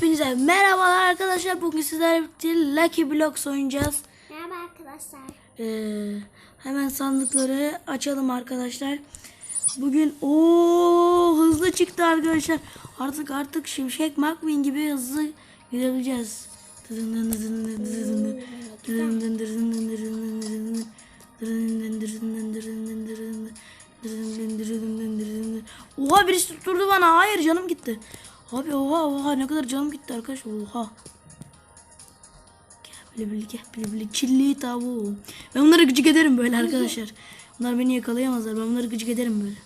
Hepinize merhabalar arkadaşlar. Bugün sizlerle Lucky Blocks oynayacağız. Merhaba arkadaşlar. Ee, hemen sandıkları açalım arkadaşlar. Bugün o hızlı çıktı arkadaşlar. Artık artık Şimşek McQueen gibi hızlı gidebileceğiz. Oha birisi tutturdu bana. Hayır canım gitti. Abi oha oha ne kadar canım gitti arkadaşlar. Oha. Bili bili gel bili bili kirli tavuğu. Ben bunları gıcık ederim böyle arkadaşlar. Bunlar beni yakalayamazlar. Ben bunları gıcık ederim böyle.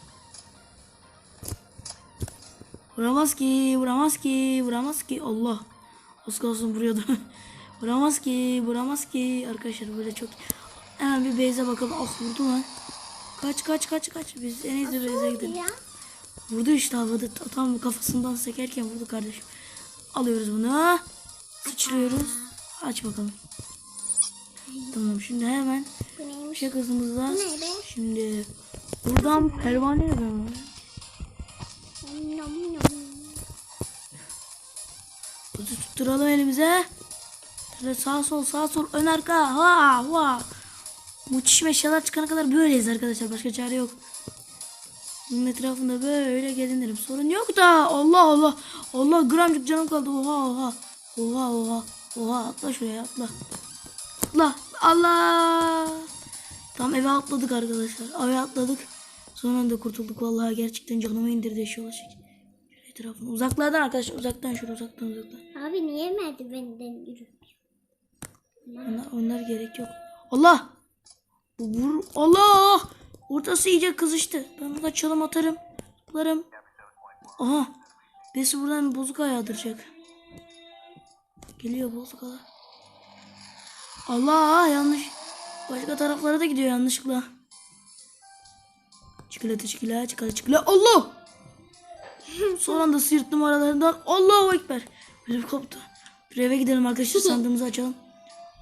Vuramaz ki, vuramaz ki, vuramaz ki. Allah. Az kalsın vuruyordu. vuramaz ki, vuramaz ki. Arkadaşlar böyle çok... Hemen bir Beyze bakalım. Ah vurdu lan. Kaç kaç kaç kaç. Biz en iyisi Beyze'ye gidelim. Ya. Vurdu işte havada. Tam kafasından sekerken vurdu kardeşim. Alıyoruz bunu. Sıçrıyoruz. Aç bakalım. Tamam şimdi hemen şey be? Şimdi buradan pervane yapalım. Kutu tutturalım elimize. Şöyle sağ sol sağ sol ön arka. Ha ha. Müthiş eşyalar çıkana kadar böyleyiz arkadaşlar. Başka çare yok. Bunun etrafında böyle gelinirim. Sorun yok da. Allah Allah. Allah gramcık canım kaldı. Oha oha. Oha oha. Oha atla şuraya atla. Atla. Allah. Tam eve atladık arkadaşlar. Eve atladık. Son anda kurtulduk. Vallahi gerçekten canımı indirdi çek. Şöyle etrafını. Uzaklardan arkadaşlar. Uzaktan şöyle uzaktan uzaktan. Abi niye merdivenden yürüyorsun? Onlar, onlar gerek yok. Allah! Bu vur. Allah! Ortası iyice kızıştı. Ben burada çalım atarım. Atlarım. Aha. Birisi buradan bozuk yağdıracak. Geliyor bozuk ağa. Allah yanlış. Başka taraflara da gidiyor yanlışlıkla. Çikolata çikolata çikolata çikolata. Allah! Son anda sıyırttım aralarından. Allahu Ekber. Bir koptu. Bir eve gidelim arkadaşlar sandığımızı açalım.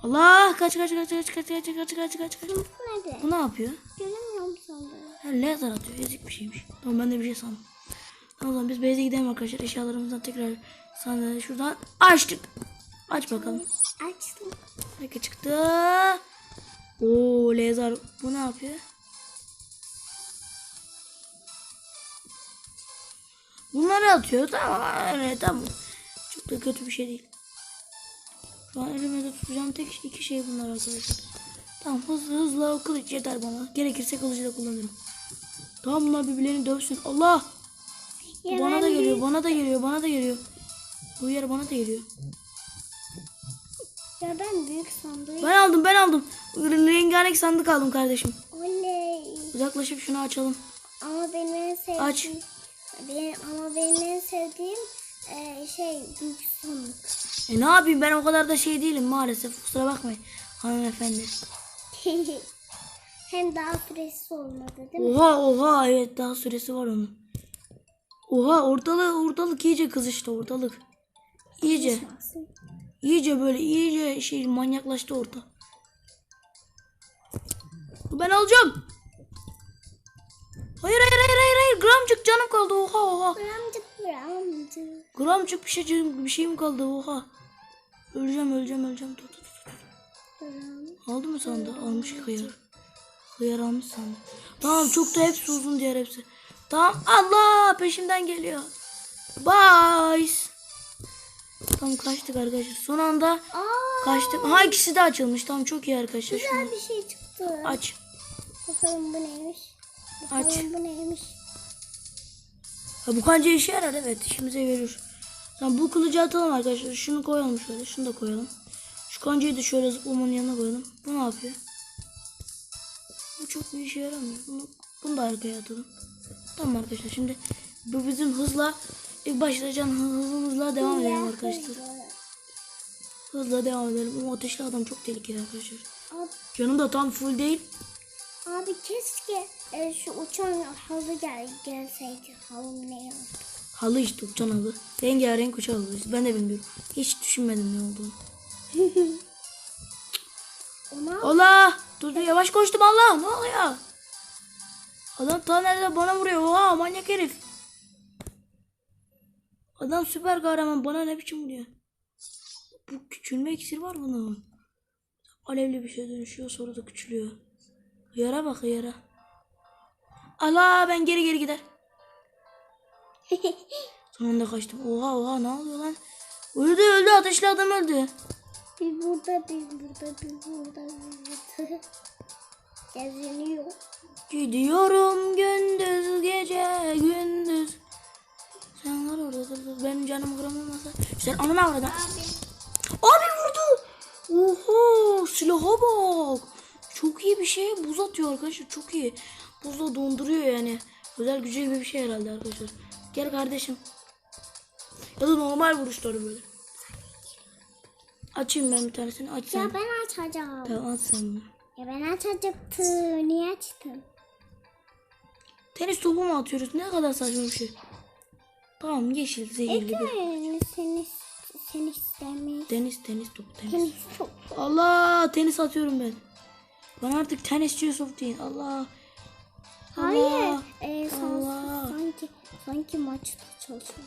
Allah kaç kaç kaç kaç kaç kaç kaç kaç kaç kaç. Nerede? Bu ne yapıyor? Ha, lazer atıyor. Ezik bir şeymiş. Tamam ben de bir şey sandım. Tamam o zaman biz base'e gidelim arkadaşlar. Eşyalarımızdan tekrar sandığı şuradan açtık. Aç bakalım. Açtım. Peki çıktı. Oo lazer. Bu ne yapıyor? Bunları atıyor. Tamam. Evet tamam. Çok da kötü bir şey değil. Şu an elimde tutacağım tek iki şey bunlar arkadaşlar. Tamam hızlı hızlı o kılıç yeter bana. Gerekirse kılıcı da kullanırım. Tamam bunlar birbirlerini dövsün. Allah! Ya bana da geliyor, bana da geliyor, bana da geliyor. Bu yer bana da geliyor. Ya ben büyük sandım. Ben aldım, ben aldım. Rengarenk sandık aldım kardeşim. Oley. Uzaklaşıp şunu açalım. Ama benim en sevdiğim... Aç. Benim, ama benim en sevdiğim e, şey büyük sandık. E ne yapayım ben o kadar da şey değilim maalesef. Kusura bakmayın hanımefendi. Hem daha süresiz olmadı değil mi? Oha oha evet daha süresi var onun. Oha ortalık ortalık iyice kızıştı ortalık. İyice. İyice böyle iyice şey manyaklaştı orta. Ben alacağım. Hayır hayır hayır hayır hayır gramcık canım kaldı oha oha. Gramcık gramcık. Gramcık bir şey bir şeyim kaldı oha. Öleceğim öleceğim öleceğim. Dur, dur. Gram. Aldı mı sandı? Almış hıyar. Hıyar almış sandı. Tamam çok da hepsi uzun diğer hepsi. Tamam Allah peşimden geliyor. Bye. Tamam kaçtık arkadaşlar. Son anda Aa, kaçtık. Ha ikisi de açılmış. Tamam çok iyi arkadaşlar. Şunu güzel bir şey çıktı. aç. Bakalım bu neymiş? Aç. Bakalım bu neymiş? Ha, bu kanca işe yarar evet. işimize yarıyor. Tamam bu kılıcı atalım arkadaşlar. Şunu koyalım şöyle. Şunu da koyalım. Şu kancayı da şöyle zıplamanın yanına koyalım. Bu ne yapıyor? Çok bir işe yaramıyor. Bunu, bunu da arkaya atalım. Tamam arkadaşlar şimdi bu bizim hızla ilk başlayacağın hızımızla devam edelim arkadaşlar. Hızla devam edelim. Bu ateşli adam çok tehlikeli arkadaşlar. Abi, Canım da tam full değil. abi keşke e, şu uçan halı gel, gelseydi. Halı ne ya? Halı işte uçan halı. Rengarenk uçan halı. Ben de bilmiyorum. Hiç düşünmedim ne olduğunu. Ona Allah! Dur dur yavaş koştum Allah. Ne oluyor? Adam ta nerede bana vuruyor. Oha manyak herif. Adam süper kahraman bana ne biçim vuruyor? Bu küçülme iksiri var bunun. Alevli bir şey dönüşüyor sonra da küçülüyor. Yara bak yara. Allah ben geri geri gider. Sonunda kaçtım. Oha oha ne oluyor lan? Öldü öldü ateşli adam öldü. Bir burada, bir burada, bir burada, bir burada. Geziniyor. Gidiyorum gündüz gece gündüz. Sen var orada dur dur. Benim canım kıramamasa. Sen ananı avradın. Abi vurdu. Oha silaha bak. Çok iyi bir şey. Buz atıyor arkadaşlar. Çok iyi. Buzla donduruyor yani. Özel gücü gibi bir şey herhalde arkadaşlar. Gel kardeşim. Ya da normal vuruşları böyle. Açayım ben bir tanesini. Aç sen. Ya ben açacağım. Tamam aç sen. Ya ben açacaktım. Niye açtın? Tenis topu mu atıyoruz? Ne kadar saçma bir şey. Tamam yeşil zehirli. Ekmeğini seni, seni istemeyiz. Tenis tenis topu tenis. Seni çok Allah tenis atıyorum ben. Ben artık tenisçi Yusuf değil. Allah. Hayır. Ee, Allah. sanki sanki maçta çalışıyor.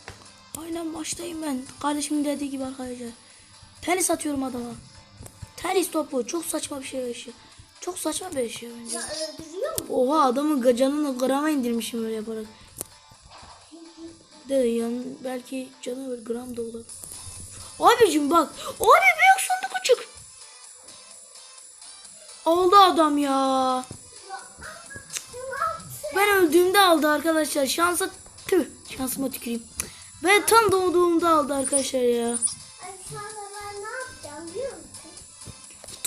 Aynen maçtayım ben. Kardeşimin dediği gibi arkadaşlar. Tenis atıyorum adama. Tenis topu çok saçma bir şey yaşıyor. Çok saçma bir şey bence. Öldürüyor mu? Oha adamın gacanını grama indirmişim öyle yaparak. De yan belki canı bir gram da olabilir. Abicim bak. Abi büyük sandık açık. Aldı adam ya. Ben öldüğümde aldı arkadaşlar. Şansa tüh. Şansıma tüküreyim. Ben tam doğduğumda aldı arkadaşlar ya.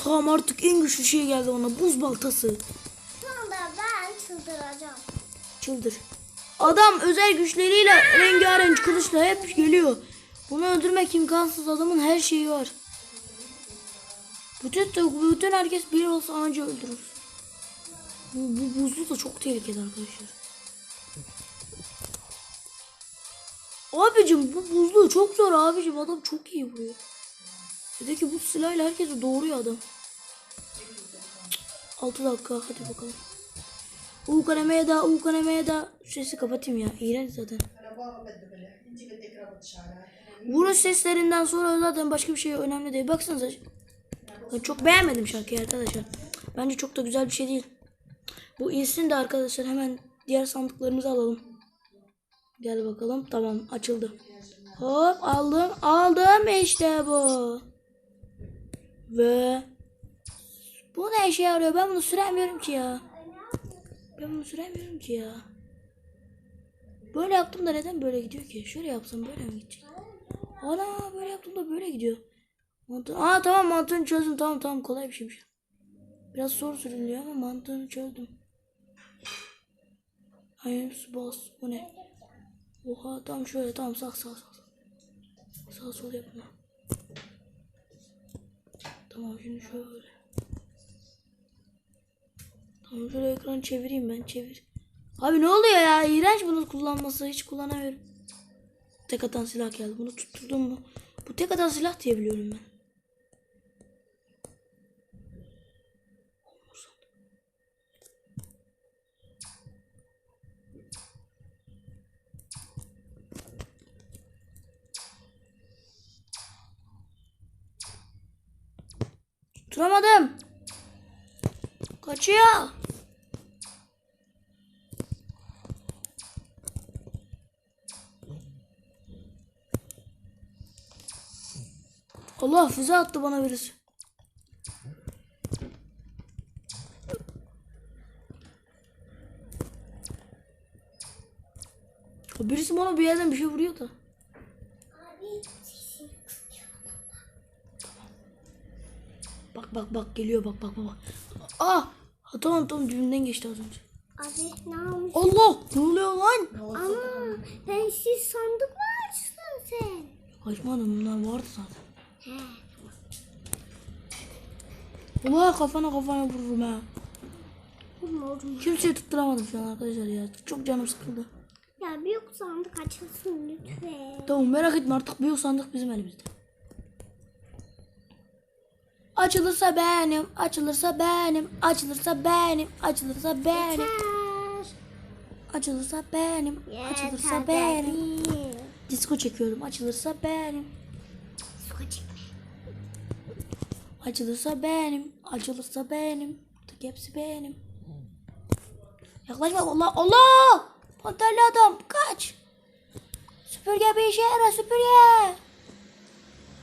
Tamam artık en güçlü şey geldi ona. Buz baltası. Anda ben çıldıracağım. Çıldır. Adam özel güçleriyle rengarenk kılıçla hep geliyor. Bunu öldürmek imkansız. Adamın her şeyi var. Bütün, bütün herkes bir olsa anca öldürür. Bu, bu buzlu da çok tehlikeli arkadaşlar. Abicim bu buzlu çok zor abicim. Adam çok iyi vuruyor. Bir de ki bu silahla herkesi doğuruyor adam. 6 dakika hadi bakalım. U kalemeye da, U kalemeye da. Sesi kapatayım ya. İğrenç zaten. Vuruş seslerinden sonra zaten başka bir şey önemli değil. Baksanıza. Ben çok beğenmedim şarkıyı arkadaşlar. Bence çok da güzel bir şey değil. Bu insin de arkadaşlar hemen diğer sandıklarımızı alalım. Gel bakalım. Tamam açıldı. Hop aldım. Aldım işte bu. Ve bu ne işe yarıyor? Ben bunu süremiyorum ki ya. Ben bunu süremiyorum ki ya. Böyle yaptım da neden böyle gidiyor ki? Şöyle yapsam böyle mi gidecek? Ana böyle yaptım da böyle gidiyor. Mantığı... Aa tamam mantığını çözdüm. Tamam tamam kolay bir şeymiş. Biraz zor sürülüyor ama mantığını çözdüm. Hayır bas bu ne? Oha tamam şöyle tamam sağ sağ sağ. Sağ sol yapma. Tamam şimdi şöyle. Tamam şöyle ekranı çevireyim ben çevir. Abi ne oluyor ya? İğrenç bunu kullanması. Hiç kullanamıyorum. Tek atan silah geldi. Bunu tutturdum mu? Bu tek atan silah diye biliyorum ben. Tutturamadım. Kaçıyor. Allah füze attı bana birisi. Birisi bana bir yerden bir şey vuruyor da. Abi sesin Bak bak bak geliyor bak bak bak. Ah! Tamam tamam dibimden geçti az önce. Abi ne yapmış? Allah! Ne oluyor lan? Ama ben siz sandık mı açtın sen? Kaçmadım bunlar vardı zaten. He. Allah kafana kafana vururum ha. Kimseyi tutturamadım şu an arkadaşlar ya. Çok canım sıkıldı. Ya büyük sandık açılsın lütfen. Tamam merak etme artık büyük sandık bizim elimizde. Açılırsa benim, açılırsa benim, açılırsa benim, açılırsa benim, açılırsa benim, açılırsa benim. Disko çekiyorum. Açılırsa benim. Su çekme. Açılırsa benim. Açılırsa benim. Tık hepsi benim. Yaklaşma Allah Allah. Panterli adam kaç. Süpürge bir işe yarar süpürge.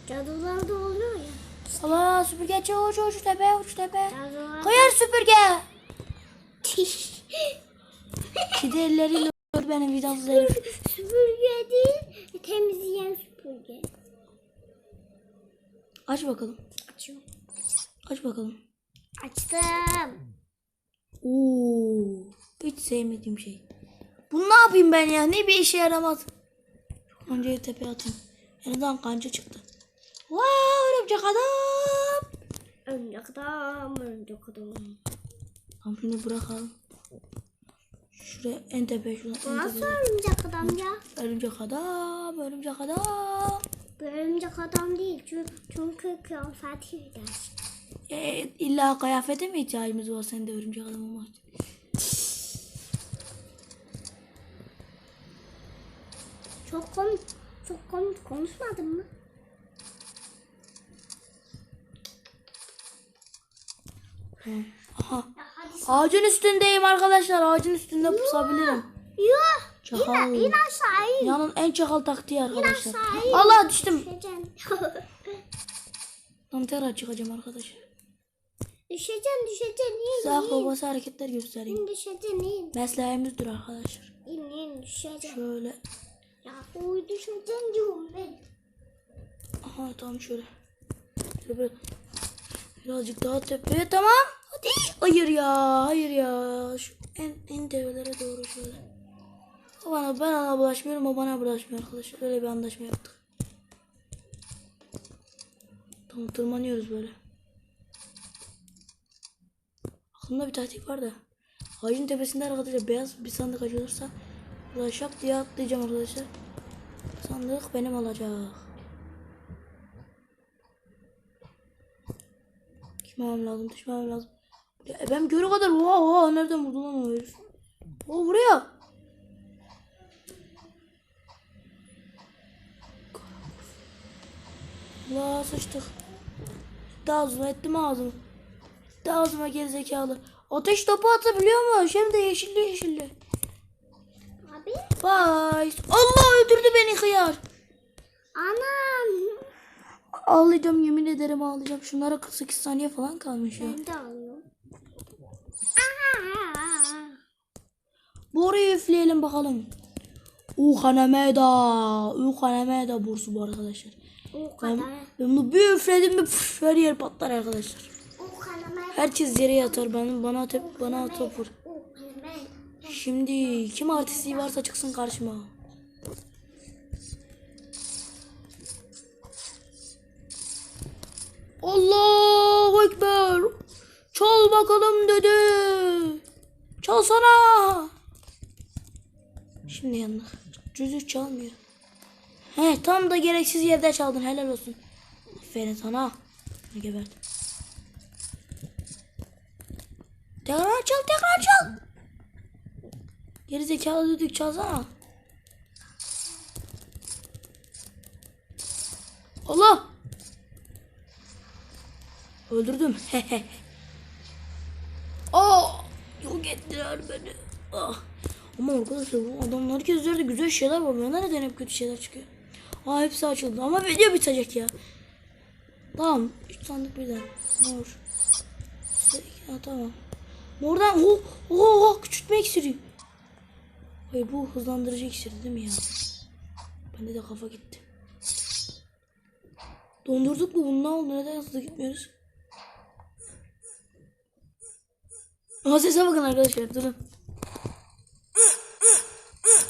Cadılarda oluyor ya. Allah süpürge uç uç tepe uç tepe. Koyar süpürge. Kedi elleriyle öldür benim vicdansız herif. süpürge değil, temizleyen süpürge. Aç bakalım. Açıyorum. Aç bakalım. Açtım. Oo, hiç sevmediğim şey. Bunu ne yapayım ben ya? Ne bir işe yaramaz. Kancayı tepeye atayım. Elinden kanca çıktı. Wow, örümcek adam. Örümcek adam, örümcek adam. Tamam şunu bırakalım. Şuraya en tepeye şuna en nasıl tepeye. örümcek adam ya? Örümcek adam, örümcek adam. Bu örümcek adam değil çünkü, çünkü kıyafeti gider. E, illa kıyafete mi ihtiyacımız var senin de örümcek adam olmak için? Çok komik, çok komik konuşmadın mı? Aha. Ağacın üstündeyim arkadaşlar. Ağacın üstünde pusabilirim. Yuh! Çakal. İn aşağı in. Dünyanın en çakal taktiği arkadaşlar. aşağı in. Allah düştüm. Tam tekrar çıkacağım arkadaşlar. düşeceksin, düşeceksin. İn, Sağ in. babası hareketler göstereyim. İn düşeceksin, in. Mesleğimizdir arkadaşlar. İn, in düşeceksin. Şöyle. Ya uy düşeceksin diyorum ben. Aha tamam şöyle. Şöyle böyle. Birazcık daha tepeye tamam. Hadi. Hayır ya. Hayır ya. Şu en, en tepelere doğru şöyle. O bana, ben ona bulaşmıyorum. O bana bulaşmıyor arkadaşlar. Öyle bir anlaşma yaptık. Tamam tırmanıyoruz böyle. Aklımda bir taktik var da. Ağacın tepesinde arkadaşlar beyaz bir sandık açılırsa burada şak diye atlayacağım arkadaşlar. Sandık benim olacak. Düşmem lazım, düşmem lazım. Ya, e, ben göre kadar oha oha nereden vurdu lan o herif? O buraya. Allah sıçtık. Etti ağzıma, etti mi ağzıma? Etti ağzıma gerizekalı. Ateş topu atabiliyormuş. Hem de yeşilli yeşilli. Abi. Vay. Allah öldürdü beni hıyar. Anam. Ağlayacağım yemin ederim ağlayacağım. Şunlara 48 saniye falan kalmış ya. Ben de alıyorum. Aha. Boruyu üfleyelim bakalım. Uhanemeda. Uhanemeda bursu bu arkadaşlar. Ben, ben bunu bir üfledim mi püf, her yer patlar arkadaşlar. Herkes yere yatar. Ben, bana tep, bana top vur. Şimdi kim artisti varsa çıksın karşıma. Allahu Ekber. Çal bakalım dedi. Çalsana. Şimdi yandık. Cüzük çalmıyor. He tam da gereksiz yerde çaldın helal olsun. Aferin sana. Gebert. Tekrar çal tekrar çal. Geri zekalı düdük çalsana. Allah. Öldürdüm. Aa, yok ettiler beni. Ah. Ama arkadaşlar bu adamlar gözlerde güzel şeyler var. Bana neden hep kötü şeyler çıkıyor? Aa hepsi açıldı ama video bitecek ya. Tamam. Üç sandık birden. Mor. Ha, tamam. Mordan oh, oh, oh, küçültme iksiri. Hayır bu hızlandırıcı iksir değil mi ya? Bende de kafa gitti. Dondurduk mu bunu ne oldu? Neden hızlı gitmiyoruz? Ama sese bakın arkadaşlar durun.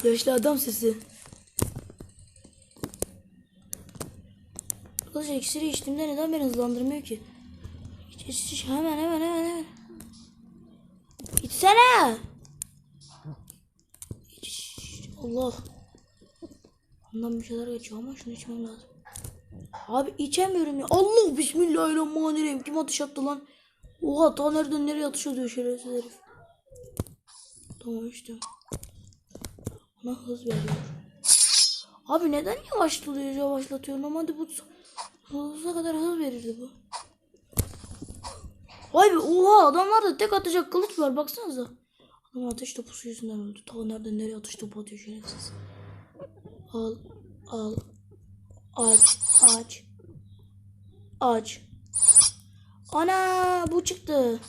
Yaşlı adam sesi. Arkadaşlar iksiri içtiğimde neden beni hızlandırmıyor ki? İç, iç. Hemen hemen hemen hemen. İçsene. İç, iç. Allah. Ondan bir şeyler geçiyor ama şunu içmem lazım. Abi içemiyorum ya. Allah bismillahirrahmanirrahim. Kim ateş attı lan? Oha ta nereden nereye atış atıyor şerefsiz herif. Tamam içtim. Bana hız veriyor. Abi neden yavaşlatıyor yavaşlatıyor? Normalde bu sonsuza kadar hız verirdi bu. Vay be oha adamlarda tek atacak kılıç var baksanıza. Adam ateş topusu yüzünden öldü. Ta nereden nereye ateş topu atıyor şerefsiz. Al al. Aç aç. Aç. Ana bu çıktı.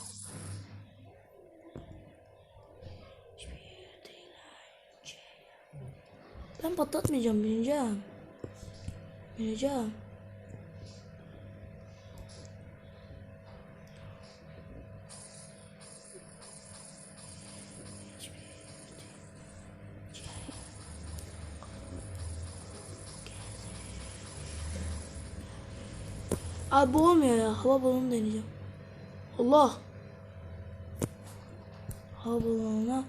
Ben patlatmayacağım bineceğim. Bineceğim. Abi bu olmuyor ya. Hava balonu deneyeceğim. Allah. Hava balonuna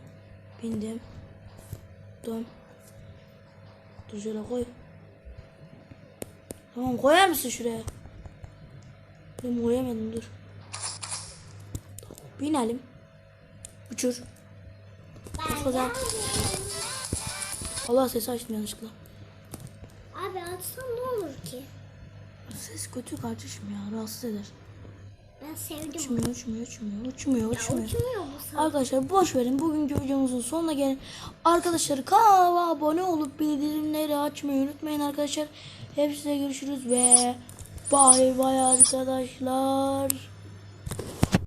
bindim. Dön. Dur şöyle koy. Tamam koyar mısın şuraya? Ben koyamadım dur. Binelim. Uçur. Güzel. Allah sesi açtım yanlışlıkla. Abi atsam ne olur ki? Ses kötü kardeşim ya rahatsız eder. Ben sevdim. Uçmuyor uçmuyor uçmuyor uçmuyor uçmuyor. Uçmuyor bu. Arkadaşlar boş verin. Bugünkü videomuzun sonuna gelin. Arkadaşlar kanala abone olup bildirimleri açmayı unutmayın arkadaşlar. Hepsine görüşürüz ve bay bay arkadaşlar.